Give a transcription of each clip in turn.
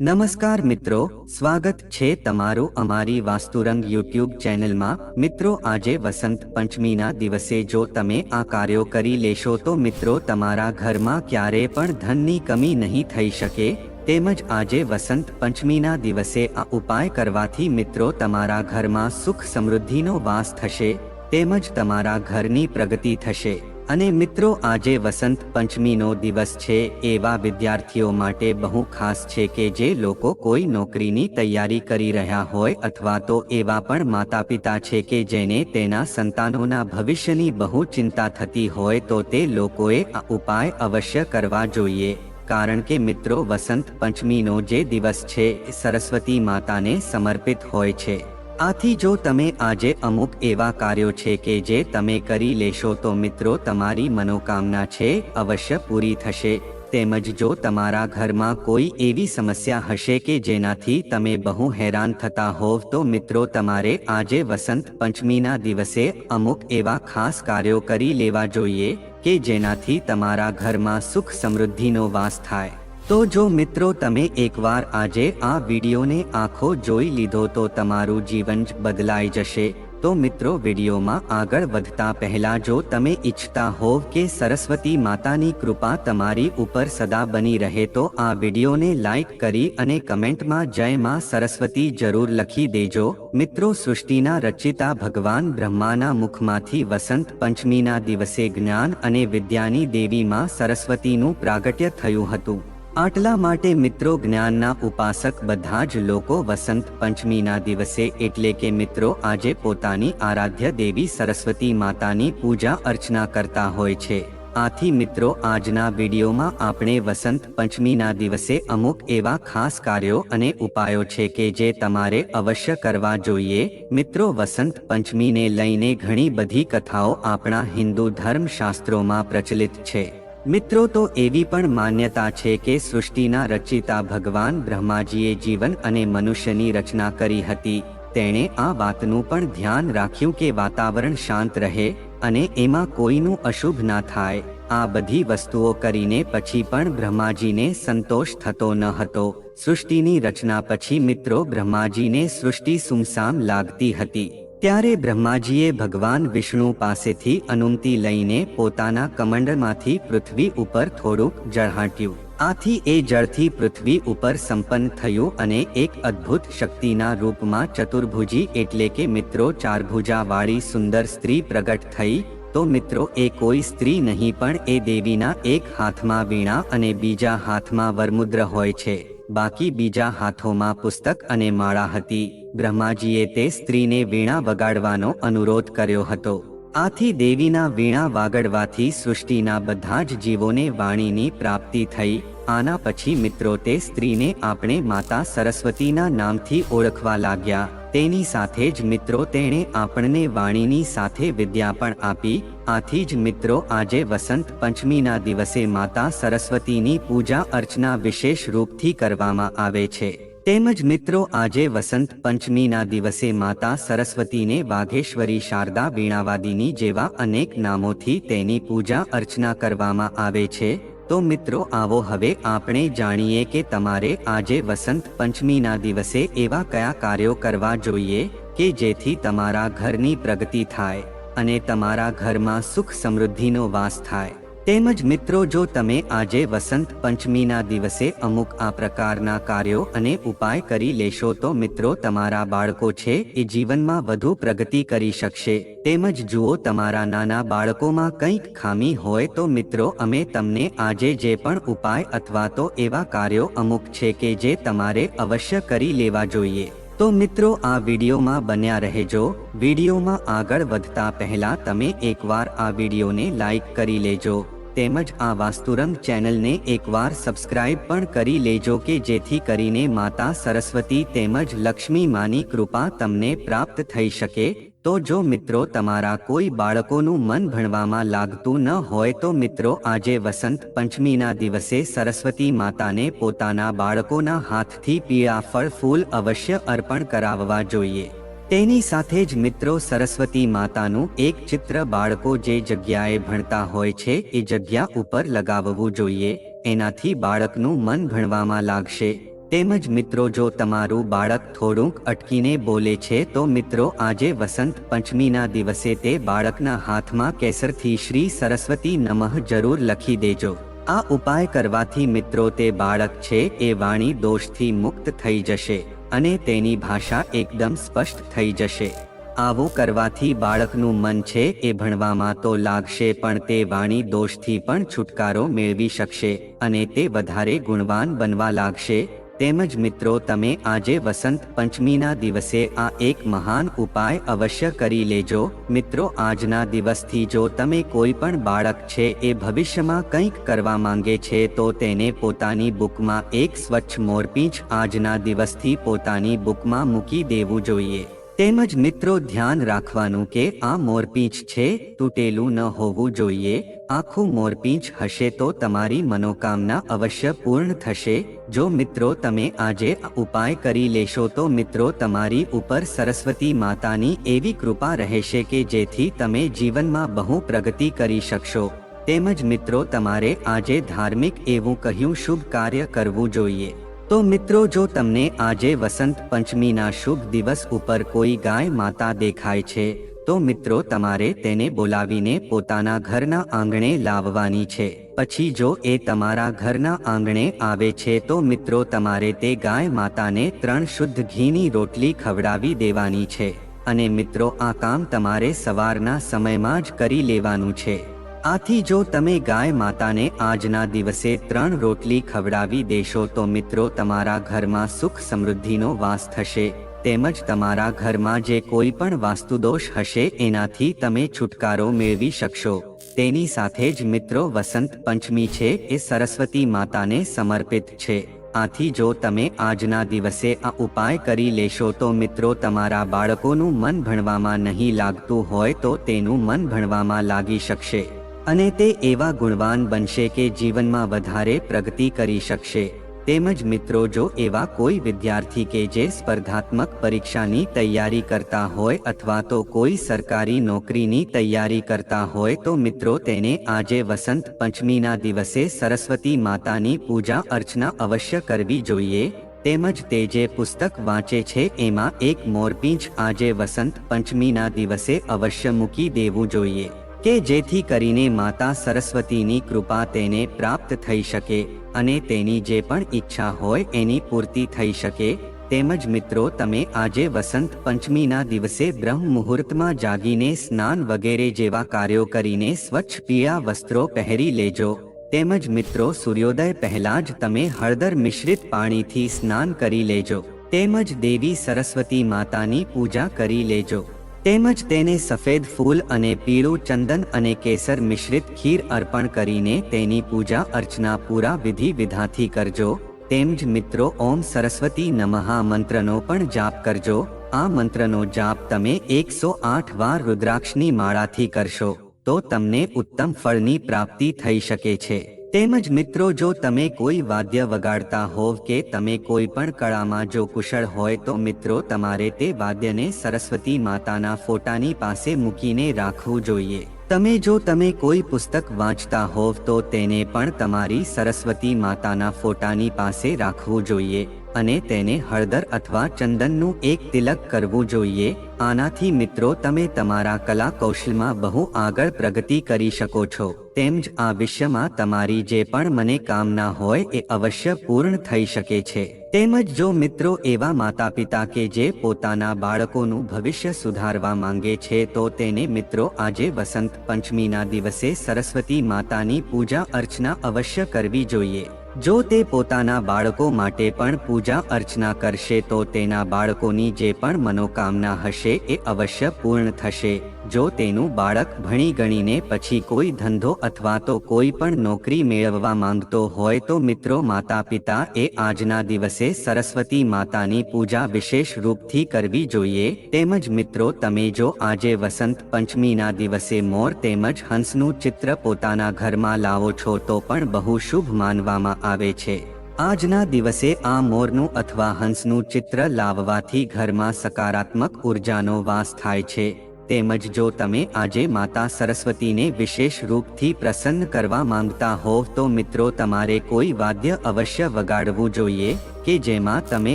નમસ્કાર મિત્રો, સ્વાગત છે તમારું અમારી વાસ્તુરંગ યુટ્યુબ ચેનલમાં. મિત્રો, આજે વસંત પંચમીના દિવસે જો તમે આ કાર્યો કરી લેશો તો મિત્રો, તમારા ઘરમાં ક્યારે પણ ધનની કમી નહીં થઈ શકે. તેમજ આજે વસંત પંચમીના દિવસે આ ઉપાય કરવાથી મિત્રો, તમારા ઘરમાં સુખ સમૃદ્ધિનો વાસ થશે. તેમજ તમારા ઘરની પ્રગતિ થશે. અને મિત્રો, આજે વસંત પંચમીનો દિવસ છે. એવા વિદ્યાર્થીઓ માટે બહુ ખાસ છે કે જે લોકો કોઈ નોકરીની તૈયારી કરી રહ્યા હોય અથવા તો એવા પણ માતા પિતા છે કે જેને તેના સંતાનોના ભવિષ્યની બહુ ચિંતા થતી હોય તો તે લોકોએ આ ઉપાય અવશ્ય કરવા જોઈએ. કારણ કે મિત્રો, વસંત પંચમીનો જે દિવસ છે સરસ્વતી માતાને સમર્પિત હોય છે. આથી જો તમે આજે અમુક એવા કાર્યો છે કે જે તમે કરી લેશો તો મિત્રો તમારી મનોકામના છે અવશ્ય પૂરી થશે. તેમજ જો તમારા ઘરમાં કોઈ એવી સમસ્યા હશે કે જેનાથી તમે બહુ હેરાન થતા હોવ તો મિત્રો તમારે આજે વસંત પંચમીના દિવસે અમુક એવા ખાસ કાર્યો કરી લેવા જોઈએ કે જેનાથી તમારા ઘરમાં સુખ સમૃદ્ધિનો વાસ થાય. તો જો મિત્રો તમે એકવાર આજે આ વિડીયોને આંખો જોઈ લીધો તો તમારું જીવન જ બદલાઈ જશે. તો મિત્રો વિડીયોમાં આગળ વધતા પહેલા જો તમે ઈચ્છતા હોવ કે સરસ્વતી માતાની કૃપા તમારી ઉપર સદા બની રહે તો આ વિડીયોને લાઈક કરી અને કમેન્ટમાં જય માં સરસ્વતી જરૂર લખી દેજો. મિત્રો સૃષ્ટિના રચિતા ભગવાન બ્રહ્માના મુખમાંથી વસંત પંચમીના દિવસે જ્ઞાન અને વિદ્યાની દેવીમાં સરસ્વતીનું પ્રાગટ્ય થયું હતું. આટલા માટે મિત્રો જ્ઞાનના ઉપાસક બધા જ લોકો વસંત પંચમીના દિવસે એટલે કે મિત્રો આજે પોતાની આરાધ્ય દેવી સરસ્વતી માતાની પૂજા અર્ચના કરતા હોય છે. આથી મિત્રો આજના વિડીયોમાં આપણે વસંત પંચમીના દિવસે અમુક એવા ખાસ કાર્યો અને ઉપાયો છે કે જે તમારે અવશ્ય કરવા જોઈએ. મિત્રો વસંત પંચમીને લઈને ઘણી બધી કથાઓ આપણા હિન્દુ ધર્મશાસ્ત્રોમાં પ્રચલિત છે. મિત્રો, તો એવી પણ માન્યતા છે કે સૃષ્ટિના રચિતા ભગવાન બ્રહ્માજીએ જીવન અને મનુષ્યની રચના કરી હતી. તેણે આ વાતનું પણ ધ્યાન રાખ્યું કે વાતાવરણ શાંત રહે અને એમાં કોઈનું અશુભ ના થાય. આ બધી વસ્તુઓ કરીને પછી પણ બ્રહ્માજીને સંતોષ થતો ન હતો. સૃષ્ટિની રચના પછી મિત્રો, બ્રહ્માજીને સૃષ્ટિ સુમસામ લાગતી હતી. ત્યારે બ્રહ્માજીએ ભગવાન વિષ્ણુ પાસેથી અનુમતિ લઈને પોતાના કમંડમાંથી પૃથ્વી ઉપર થોડુંક જળ હાંટ્યું. આથી એ જળથી પૃથ્વી ઉપર સંપન્ન થયું અને એક અદ્ભુત શક્તિના રૂપમાં ચતુર્ભુજી એટલે કે મિત્રો ચારભુજા વાળી સુંદર સ્ત્રી પ્રગટ થઈ. તો મિત્રો, એ કોઈ સ્ત્રી નહીં પણ એ દેવીના એક હાથમાં વીણા અને બીજા હાથમાં વરમુદ્ર હોય છે. બાકી બીજા હાથોમાં પુસ્તક અને માળા હતી. બ્રહ્માજીએ તે સ્ત્રીને વીણા વગાડવાનો અનુરોધ કર્યો હતો. આથી દેવીના વીણા વાગડવાથી સૃષ્ટિના બધા જ જીવોને વાણીની પ્રાપ્તિ થઈ. આના પછી મિત્રો તે સ્ત્રીને આપણે માતા સરસ્વતીના નામથી ઓળખવા લાગ્યા. તેની સાથે જ મિત્રો તેણે આપણને વાણીની સાથે વિદ્યા પણ આપી, આથી જ મિત્રો આજે વસંત પંચમીના દિવસે માતા સરસ્વતીની પૂજા અર્ચના વિશેષ રૂપથી કરવામાં આવે છે. તેમજ મિત્રો આજે વસંત પંચમીના દિવસે માતા સરસ્વતીને વાઘેશ્વરી શારદા વીણાવાદીની જેવા અનેક નામોથી તેની પૂજા અર્ચના કરવામાં આવે છે. તો મિત્રો આવો હવે આપણે જાણીએ કે તમારે આજે વસંત પંચમીના દિવસે એવા કયા કાર્યો કરવા જોઈએ કે જેથી તમારા ઘરની પ્રગતિ થાય અને તમારા ઘરમાં સુખ સમૃદ્ધિનો વાસ થાય. તેમજ મિત્રો, જો તમે આજે વસંત પંચમીના દિવસે અમુક આ પ્રકારના કાર્યો અને ઉપાય કરી લેશો, તો મિત્રો, તમારા બાળકો છે એ જીવનમાં વધુ પ્રગતિ કરી શકશે. તેમજ જુઓ, તમારા નાના બાળકોમાં કંઈક ખામી હોય, તો મિત્રો, અમે તમને આજે જે પણ ઉપાય અથવા તો એવા કાર્યો અમુક છે કે જે તમારે અવશ્ય કરી લેવા જોઈએ. તો મિત્રો, આ વિડીયોમાં બન્યા રહેજો. વિડીયોમાં આગળ વધતા પહેલા તમે એકવાર આ વિડીયોને લાઈક કરી લેજો. તેમજ આ વાસ્તુરંગ ચેનલને એકવાર સબસ્ક્રાઇબ પણ કરી લેજો કે જેથી કરીને માતા સરસ્વતી તેમજ લક્ષ્મી માની કૃપા તમને પ્રાપ્ત થઈ શકે. તો જો મિત્રો તમારા કોઈ બાળકોનું મન ભણવામાં લાગતું ન હોય તો મિત્રો આજે વસંત પંચમીના દિવસે સરસ્વતી માતાને પોતાના બાળકોના હાથથી પીળા ફળ ફૂલ અવશ્ય અર્પણ કરાવવા જોઈએ. તેની સાથે જ મિત્રો સરસ્વતી માતાનું એક ચિત્ર બાળકો જે જગ્યાએ ભણતા હોય છે, એ જગ્યા ઉપર લગાવવું જોઈએ. એનાથી બાળકનું મન ભણવામાં લાગશે. તેમજ મિત્રો જો તમારું બાળક થોડુંક અટકીને બોલે છે, તો મિત્રો આજે વસંત પંચમીના દિવસે તે બાળકના હાથમાં કેસરથી શ્રી સરસ્વતી નમઃ જરૂર લખી દેજો. આ ઉપાય કરવાથી મિત્રો તે બાળક છે, એ વાણી દોષથી મુક્ત થઈ જશે. અને તેની ભાષા એકદમ સ્પષ્ટ થઈ જશે. આવું કરવાથી બાળકનું મન છે એ ભણવામાં તો લાગશે પણ તે વાણી દોષથી પણ છુટકારો મેળવી શકશે અને તે વધારે ગુણવાન બનવા લાગશે. તેમજ મિત્રો, તમે આજે વસંત પંચમીના દિવસે આ એક મહાન ઉપાય અવશ્ય કરી લેજો. મિત્રો, આજના દિવસથી જો તમે કોઈ પણ બાળક છે એ ભવિષ્યમાં કંઈક કરવા માંગે છે, તો તેને પોતાની બુકમાં એક સ્વચ્છ મોરપીંછ આજના દિવસથી પોતાની બુકમાં મૂકી દેવું જોઈએ. તેમજ મિત્રો ધ્યાન રાખવાનું કે આ મોરપીંછ છે, તૂટેલું ન હોવું જોઈએ, આખું મોરપીંછ હશે તો તમારી મનોકામના અવશ્ય પૂર્ણ થશે, જો મિત્રો તમે આજે ઉપાય કરી લેશો તો મિત્રો તમારી ઉપર સરસ્વતી માતાની એવી કૃપા રહેશે કે જેથી તમે જીવનમાં બહુ પ્રગતિ કરી શકશો. તેમજ મિત્રો તમારે આજે ધાર્મિક એવું કહ્યું, શુભ કાર્ય કરવું જોઈએ. તો મિત્રો જો તમને આજે વસંત પંચમીના શુભ દિવસ ઉપર કોઈ ગાય માતા દેખાય છે, તો મિત્રો તમારે તેને બોલાવીને પોતાના ઘરના આંગણે લાવવાની છે. પછી જો એ તમારા ઘરના આંગણે આવે છે, તો મિત્રો તમારે તે ગાય માતાને ત્રણ શુદ્ધ ઘીની રોટલી ખવડાવી દેવાની છે. અને મિત્રો આ કામ તમારે સવારના સમયમાં જ કરી લેવાનું છે. આથી જો તમે ગાય માતાને આજના દિવસે ત્રણ રોટલી ખવડાવી દેશો તો મિત્રો તમારા ઘરમાં સુખ સમૃદ્ધિનો વાસ થશે. તેમજ તમારા ઘરમાં જે કોઈ પણ વાસ્તુદોષ હશે એનાથી તમે છુટકારો મેળવી શકશો. તેની સાથે જ મિત્રો વસંત પંચમી છે એ સરસ્વતી માતાને સમર્પિત છે. આથી જો તમે આજના દિવસે આ ઉપાય કરી લેશો તો મિત્રો તમારા બાળકોનું મન ભણવામાં નહીં લાગતું હોય તો તેનું મન ભણવામાં લાગી શકશે. અને તે એવા ગુણવાન બનશે કે જીવનમાં વધારે પ્રગતિ કરી શકશે. તેમજ મિત્રો, જો એવા કોઈ વિદ્યાર્થી કે જે સ્પર્ધાત્મક પરીક્ષાની તૈયારી કરતા હોય અથવા તો કોઈ સરકારી નોકરીની તૈયારી કરતા હોય, તો મિત્રો, તેને આજે વસંત પંચમીના દિવસે સરસ્વતી માતાની પૂજા અર્ચના અવશ્ય કરવી જોઈએ. તેમજ તે જે પુસ્તક વાંચે છે, એમાં એક મોરપીંછ આજે વસંત પંચમીના દિવસે અવશ્ય મૂકી દેવું જોઈએ. કે જેથી કરીને માતા સરસ્વતીની કૃપા તેને પ્રાપ્ત થઈ શકે અને તેની જે પણ ઈચ્છા હોય એની પૂર્તિ થઈ શકે. તેમજ મિત્રો, તમે આજે વસંત પંચમીના દિવસે બ્રહ્મ મુહૂર્તમાં જાગીને સ્નાન વગેરે જેવા કાર્યો કરીને સ્વચ્છ પીળા વસ્ત્રો પહેરી લેજો. તેમજ મિત્રો, સૂર્યોદય પહેલા જ તમે હળદર મિશ્રિત પાણીથી સ્નાન કરી લેજો. તેમજ દેવી સરસ્વતી માતાની પૂજા કરી લેજો. તેમજ તેને સફેદ ફૂલ અને પીળું ચંદન અને કેસર મિશ્રિત ખીર અર્પણ કરીને તેની પૂજા અર્ચના પૂરા વિધિ વિધાથી કરજો. તેમજ મિત્રો, ઓમ સરસ્વતી નમઃ મંત્રનો પણ જાપ કરજો. આ મંત્રનો જાપ તમે એકસો આઠ વાર રુદ્રાક્ષની માળાથી કરશો, તો તમને ઉત્તમ ફળની પ્રાપ્તિ થઈ શકે છે. તેમજ મિત્રો, જો તમે કોઈ વાદ્ય વગાડતા હોવ કે તમે કોઈ પણ કળામાં જો કુશળ હોય, તો મિત્રો, તમારે તે વાદ્યને સરસ્વતી માતાના ફોટાની પાસે મૂકીને રાખવું જોઈએ. તમે જો તમે કોઈ પુસ્તક વાંચતા હોવ, તો તેને પણ તમારી સરસ્વતી માતાના ફોટાની પાસે રાખવું જોઈએ. અને તેને હળદર અથવા ચંદનનું એક તિલક કરવું જોઈએ. આનાથી મિત્રો, તમે તમારા કલા કૌશલમાં બહુ આગળ પ્રગતિ કરી શકો છો. તેમજ આ વિશ્વમાં તમારી જે પણ મને કામના હોય એ અવશ્ય પૂર્ણ થઈ શકે છે. તેમજ જો મિત્રો, એવા માતા પિતા કે જે પોતાના બાળકોનું ભવિષ્ય સુધારવા માંગે છે, તો તેને મિત્રો, આજે વસંત પંચમીના દિવસે સરસ્વતી માતાની પૂજા અર્ચના અવશ્ય કરવી જોઈએ. જો તે પોતાના બાળકો માટે પણ પૂજા અર્ચના કરશે તો તેના બાળકોની જે પણ મનોકામના હશે એ અવશ્ય પૂર્ણ થશે. જો તેનું બાળક ભણી ગણીને પછી કોઈ ધંધો અથવા તો કોઈ પણ નોકરી મેળવવા માંગતો હોય તો મિત્રો માતા પિતા એ આજના દિવસે સરસ્વતી માતાની પૂજા વિશેષ રૂપથી કરવી જોઈએ. તેમજ મિત્રો, તમે જો આજે વસંત પંચમીના દિવસે મોર તેમજ હંસનું ચિત્ર પોતાના ઘરમાં લાવો છો તો પણ બહુ શુભ માનવામાં આવે છે. આજના દિવસે આ મોરનું અથવા હંસનું ચિત્ર લાવવાથી ઘરમાં સકારાત્મક ઉર્જાનો વાસ થાય છે. તેમજ જો તમે આજે માતા સરસ્વતીને વિશેષ રૂપથી પ્રસન્ન કરવા માંગતા હોવ તો મિત્રો તમારે કોઈ વાદ્ય અવશ્ય વગાડવું જોઈએ કે જેમાં તમે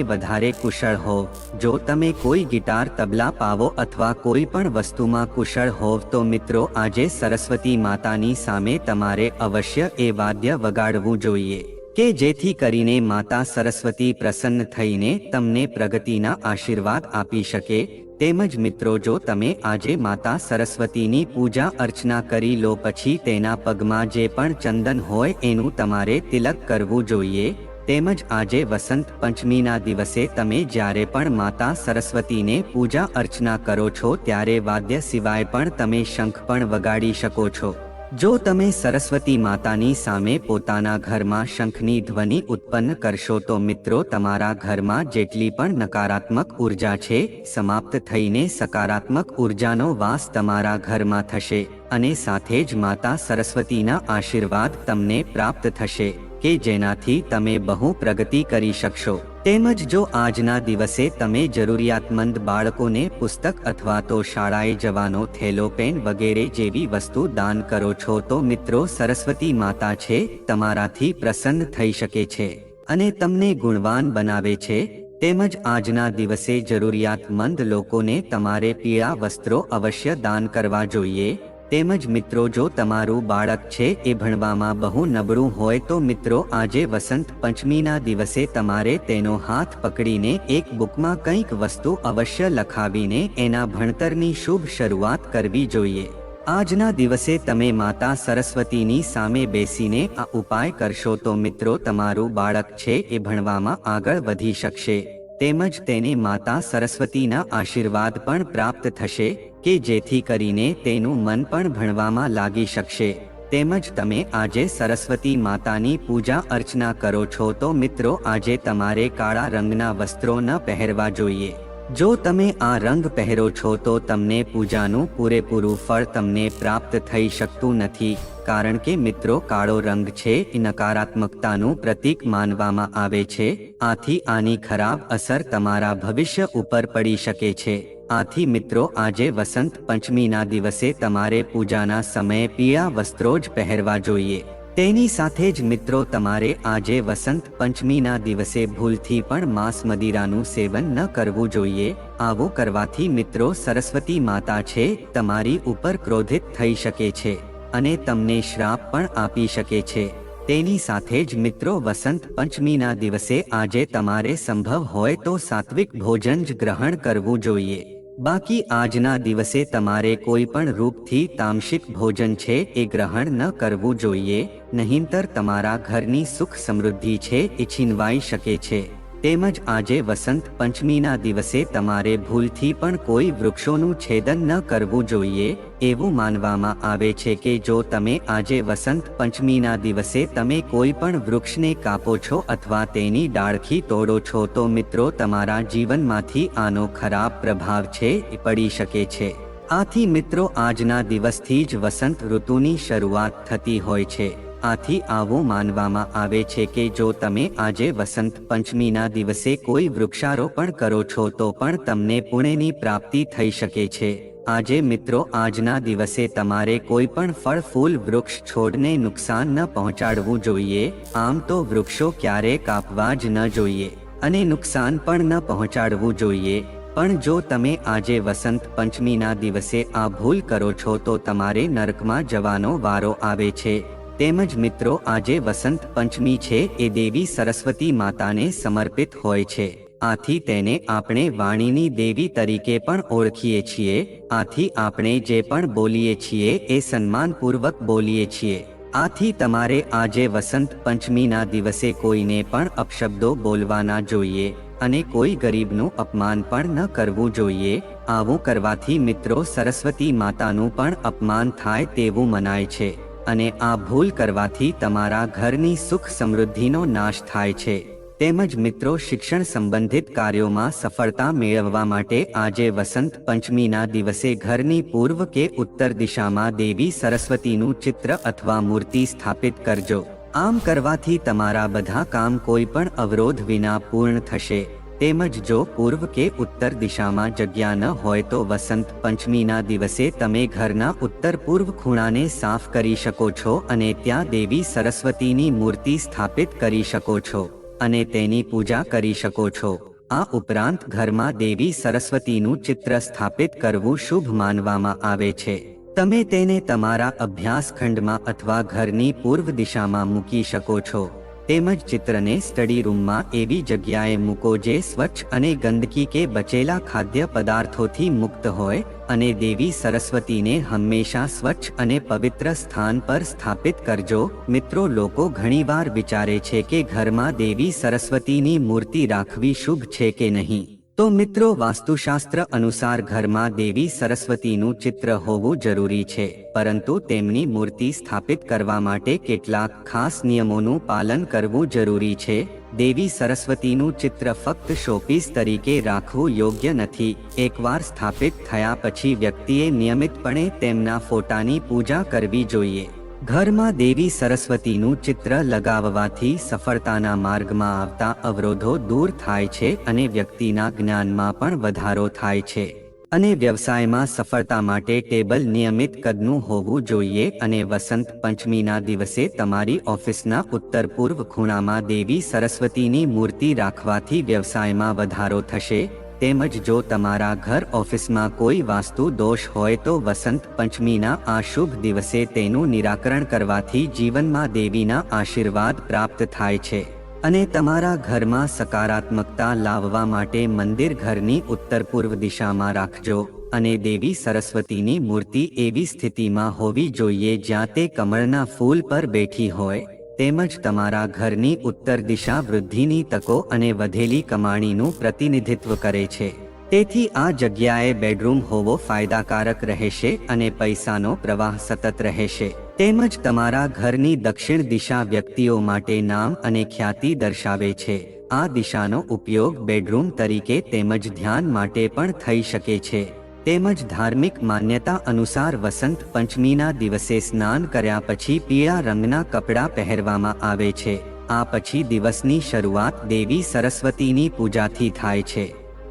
વધારે કુશળ હોવ જો તમે કોઈ ગિટાર, તબલા, પાવો અથવા કોઈ પણ વસ્તુમાં કુશળ હોવ તો મિત્રો આજે સરસ્વતી માતાની સામે તમારે અવશ્ય એ વાદ્ય વગાડવું જોઈએ. કે જેથી કરીને માતા સરસ્વતી પ્રસન્ન થઈને તમને પ્રગતિના આશીર્વાદ આપી શકે. તેમજ મિત્રો, જો તમે આજે માતા સરસ્વતીની પૂજા અર્ચના કરી લો પછી તેના પગમાં જે પણ ચંદન હોય એનું તમારે તિલક કરવું જોઈએ. તેમજ આજે વસંત પંચમીના દિવસે તમે જ્યારે પણ માતા સરસ્વતીને પૂજા અર્ચના કરો છો, ત્યારે વાદ્ય સિવાય પણ તમે શંખ પણ વગાડી શકો છો. જો તમે સરસ્વતી માતાની સામે પોતાના ઘરમાં શંખની ધ્વનિ ઉત્પન્ન કરશો તો મિત્રો તમારા ઘરમાં જેટલી પણ નકારાત્મક ઊર્જા છે, સમાપ્ત થઈને સકારાત્મક ઉર્જાનો વાસ તમારા ઘરમાં થશે અને સાથે જ માતા સરસ્વતીના આશીર્વાદ તમને પ્રાપ્ત થશે. કે જેનાથી તમે બહુ પ્રગતિ કરી શકશો. તેમજ જો આજના દિવસે તમે જરૂરિયાતમંદ બાળકોને પુસ્તક અથવા તો શાળાએ જવાનો થેલો, પેન વગેરે જેવી વસ્તુ દાન કરો છો, તો મિત્રો સરસ્વતી માતા છે, તમારાથી પ્રસન્ન થઈ શકે છે અને તમને ગુણવાન બનાવે છે. તેમજ આજના દિવસે જરૂરિયાતમંદ લોકોને તમારે પીળા વસ્ત્રો અવશ્ય દાન કરવા જોઈએ. તેમજ મિત્રો, જો તમારું બાળક છે એ ભણવામાં બહુ નબળું હોય તો મિત્રો, આજે વસંત પંચમીના દિવસે તમારે તેનો હાથ પકડીને એક બુકમાં કંઈક વસ્તુ અવશ્ય લખાવીને એના ભણતરની શુભ શરૂઆત કરવી જોઈએ. આજના દિવસે તમે માતા સરસ્વતીની સામે બેસીને આ ઉપાય કરશો તો મિત્રો, તમારું બાળક છે એ ભણવામાં આગળ વધી શકશે. તેમજ તેને માતા સરસ્વતીના આશીર્વાદ પણ પ્રાપ્ત થશે, કે જેથી કરીને તેનું મન પણ ભણવામાં લાગી શકશે. તેમજ તમે આજે સરસ્વતી માતાની પૂજા અર્ચના કરો છો તો મિત્રો આજે તમારે કાળા રંગના વસ્ત્રો ન પહેરવા જોઈએ. જો તમે આ રંગ પહેરો છો તો તમને પૂજાનું પૂરેપૂરું ફળ તમને પ્રાપ્ત થઈ શકતું નથી, કારણ કે મિત્રો કાળો રંગ છે એ નકારાત્મકતાનું પ્રતીક માનવામાં આવે છે, આથી આની ખરાબ અસર તમારા ભવિષ્ય ઉપર પડી શકે છે. આથી મિત્રો આજે વસંત પંચમીના દિવસે તમારે પૂજાના સમયે પીળા વસ્ત્રો જ પહેરવા જોઈએ. તેની સાથે જ મિત્રો તમારે આજે વસંત પંચમીના દિવસે ભૂલથી પણ માંસ મદિરાનું સેવન ન કરવું જોઈએ. આવું કરવાથી મિત્રો સરસ્વતી માતા છે, તમારી ઉપર ક્રોધિત થઈ શકે છે અને તમને શ્રાપ પણ આપી શકે છે. તેની સાથે જ મિત્રો વસંત પંચમીના દિવસે આજે તમારે સંભવ હોય તો સાત્વિક ભોજન જ ગ્રહણ કરવું જોઈએ. બાકી આજના દિવસે તમારે કોઈ પણ રૂપથી તામસિક ભોજન છે એ ગ્રહણ ન કરવું જોઈએ, નહીંતર તમારા ઘરની સુખ સમૃદ્ધિ છે એ છીનવાઈ શકે છે. તેમજ આજે વસંત પંચમીના દિવસે તમારે ભૂલથી પણ કોઈ વૃક્ષોનું છેદન ન કરવું જોઈએ, એવું માનવામાં આવે છે કે જો તમે આજે વસંત પંચમીના દિવસે તમે કોઈ પણ વૃક્ષને કાપો છો અથવા તેની ડાળખી તોડો છો તો મિત્રો તમારા જીવનમાંથી આનો ખરાબ પ્રભાવ છે પડી શકે છે. આથી મિત્રો આજના દિવસથી જ વસંત ઋતુની શરૂઆત થતી હોય છે. આથી આવું માનવામાં આવે છે કે જો તમે આજે વસંત પંચમીના દિવસે કોઈ વૃક્ષારોપણ કરો છો તો પણ તમને પુણ્યની પ્રાપ્તિ થઈ શકે છે. આજે મિત્રો આજના દિવસે તમારે કોઈ પણ ફળ, ફૂલ, વૃક્ષ છોડને નુકસાન ન પહોંચાડવું જોઈએ. આમ તો વૃક્ષો ક્યારે કાપવા જ ન જોઈએ અને નુકસાન પણ ન પહોંચાડવું જોઈએ. પણ જો તમે આજે વસંત પંચમીના દિવસે આ ભૂલ કરો છો તો તમારે નરકમાં જવાનો વારો આવે છે. તેમજ મિત્રો, આજે વસંત પંચમી છે, એ દેવી સરસ્વતી માતાને સમર્પિત હોય છે. આથી તેને આપણે વાણીની દેવી તરીકે પણ ઓળખીએ છીએ. આથી આપણે જે પણ બોલીએ છીએ, એ સન્માનપૂર્વક બોલીએ છીએ. આથી તમારે આજે વસંત પંચમીના દિવસે કોઈને પણ અપશબ્દો બોલવાના જોઈએ અને કોઈ ગરીબનું અપમાન પણ ન કરવું જોઈએ. આવું કરવાથી મિત્રો, સરસ્વતી માતાનું પણ અપમાન થાય તેવું મનાય છે. અને આ ભૂલ કરવાથી તમારા ઘરની સુખ સમૃદ્ધિનો નાશ થાય છે. તેમજ મિત્રો, શિક્ષણ સંબંધિત કાર્યોમાં સફળતા મેળવવા માટે આજે વસંત પંચમીના દિવસે ઘરની પૂર્વ કે ઉત્તર દિશામાં દેવી સરસ્વતીનું ચિત્ર અથવા મૂર્તિ સ્થાપિત કરજો. આમ કરવાથી તમારા બધા કામ કોઈ પણ અવરોધ વિના પૂર્ણ થશે. તેમજ જો પૂર્વ કે ઉત્તર દિશામાં જગ્યા ન હોય તો વસંત પંચમીના દિવસે તમે ઘરના ઉત્તર પૂર્વ ખૂણાને સાફ કરી શકો છો અને ત્યાં દેવી સરસ્વતીની મૂર્તિ સ્થાપિત કરી શકો છો અને તેની પૂજા કરી શકો છો. આ ઉપરાંત ઘરમાં દેવી સરસ્વતીનું ચિત્ર સ્થાપિત કરવું શુભ માનવામાં આવે છે. તમે તેને તમારા અભ્યાસખંડમાં અથવા ઘરની પૂર્વ દિશામાં મૂકી શકો છો. તેમજ ચિત્રને સ્ટડી રૂમમાં એવી જગ્યાએ મૂકો જે સ્વચ્છ અને ગંદકી કે બચેલા ખાદ્ય પદાર્થોથી મુક્ત હોય અને દેવી સરસ્વતીને હંમેશા સ્વચ્છ અને પવિત્ર સ્થાન પર સ્થાપિત કરજો. મિત્રો, લોકો ઘણીવાર વિચારે છે કે ઘરમાં દેવી સરસ્વતીની મૂર્તિ રાખવી શુભ છે કે નહીં? તો મિત્રો વાસ્તુશાસ્ત્ર અનુસાર ઘરમાં દેવી સરસ્વતીનું ચિત્ર હોવું જરૂરી છે, પરંતુ તેમની મૂર્તિ સ્થાપિત કરવા માટે કેટલાક ખાસ નિયમોનું પાલન કરવું જરૂરી છે. દેવી સરસ્વતીનું ચિત્ર ફક્ત શોપીસ તરીકે રાખવું યોગ્ય નથી. એકવાર સ્થાપિત થયા પછી વ્યક્તિએ નિયમિતપણે તેમના ફોટાની પૂજા કરવી જોઈએ. ઘરમાં દેવી સરસ્વતીનું ચિત્ર લગાવવાથી સફળતાના માર્ગમાં આવતા અવરોધો દૂર થાય છે અને વ્યક્તિના જ્ઞાનમાં પણ વધારો થાય છે. અને વ્યવસાયમાં સફળતા માટે ટેબલ નિયમિત કદનું હોવું જોઈએ અને વસંત પંચમીના દિવસે તમારી ઓફિસના ઉત્તર પૂર્વ ખૂણામાં દેવી સરસ્વતીની મૂર્તિ રાખવાથી વ્યવસાયમાં વધારો થશે. તેમજ જો તમારા ઘર ઓફિસમાં કોઈ વાસ્તુ દોષ હોય તો વસંત પંચમીના આ શુભ દિવસે તેનું નિરાકરણ કરવાથી જીવનમાં દેવીના આશીર્વાદ પ્રાપ્ત થાય છે. અને તમારા ઘરમાં સકારાત્મકતા લાવવા માટે મંદિર ઘરની ઉત્તર પૂર્વ દિશામાં રાખજો. અને દેવી સરસ્વતીની મૂર્તિ એવી સ્થિતિમાં હોવી જોઈએ જ્યાં તે કમળના ફૂલ પર બેઠી હોય. તેમજ તમારા ઘરની ઉત્તર દિશા વૃદ્ધિની તકો અને વધેલી કમાણીનું પ્રતિનિધિત્વ કરે છે. તેથી આ જગ્યાએ બેડરૂમ હોવો ફાયદાકારક રહેશે અને પૈસાનો પ્રવાહ સતત રહેશે. તેમજ તમારા ઘરની દક્ષિણ દિશા વ્યક્તિઓ માટે નામ અને ખ્યાતિ દર્શાવે છે. આ દિશાનો ઉપયોગ બેડરૂમ તરીકે તેમજ ધ્યાન માટે પણ થઈ શકે છે. તેમજ ધાર્મિક માન્યતા અનુસાર વસંત પંચમીના દિવસે સ્નાન કર્યા પછી પીળા રંગના કપડાં પહેરવામાં આવે છે. આ પછી દિવસની શરૂઆત દેવી સરસ્વતીની પૂજાથી થાય છે.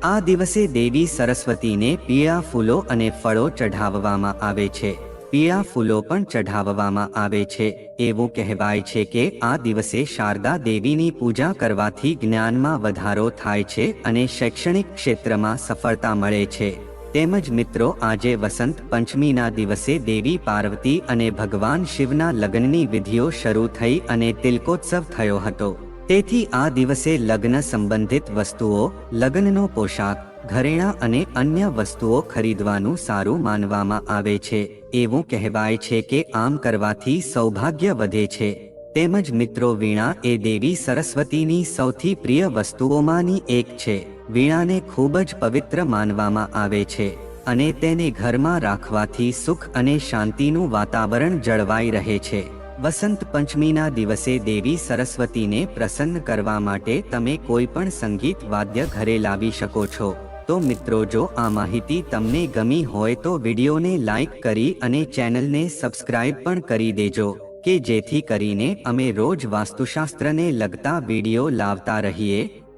આ દિવસે દેવી સરસ્વતીને પીળા ફૂલો અને ફળો ચઢાવવામાં આવે છે. પીળા ફૂલો પણ ચઢાવવામાં આવે છે. એવું કહેવાય છે કે આ દિવસે શારદા દેવીની પૂજા કરવાથી જ્ઞાનમાં વધારો થાય છે અને શૈક્ષણિક ક્ષેત્રમાં સફળતા મળે છે. તેમજ મિત્રો, આજે વસંત પંચમીના દિવસે દેવી પાર્વતી અને ભગવાન શિવના લગ્નની વિધિઓ શરૂ થઈ અને તિલકોત્સવ થયો હતો. તેથી આ દિવસે લગ્ન સંબંધિત વસ્તુઓ, લગ્નનો પોશાક, ઘરેણા અને અન્ય વસ્તુઓ ખરીદવાનું સારું માનવામાં આવે છે. એવું કહેવાય છે કે આમ કરવાથી સૌભાગ્ય વધે છે. તેમજ મિત્રો, વીણા એ દેવી સરસ્વતીની સૌથી પ્રિય વસ્તુઓમાંની એક છે. વીણાને ખૂબ જ પવિત્ર માનવામાં આવે છે અને તેને ઘરમાં રાખવાથી સુખ અને શાંતિનું વાતાવરણ જળવાઈ રહે છે. વસંત પંચમીના દિવસે દેવી સરસ્વતીને પ્રસન્ન કરવા માટે તમે કોઈ પણ સંગીત વાદ્ય ઘરે લાવી શકો છો. તો મિત્રો જો આ માહિતી તમને ગમી હોય તો વિડીયોને લાઈક કરી અને ચેનલને સબસ્ક્રાઇબ પણ કરી દેજો, કે જેથી કરીને અમે રોજ વાસ્તુશાસ્ત્રને લગતા વીડિયો લાવતા રહીએ.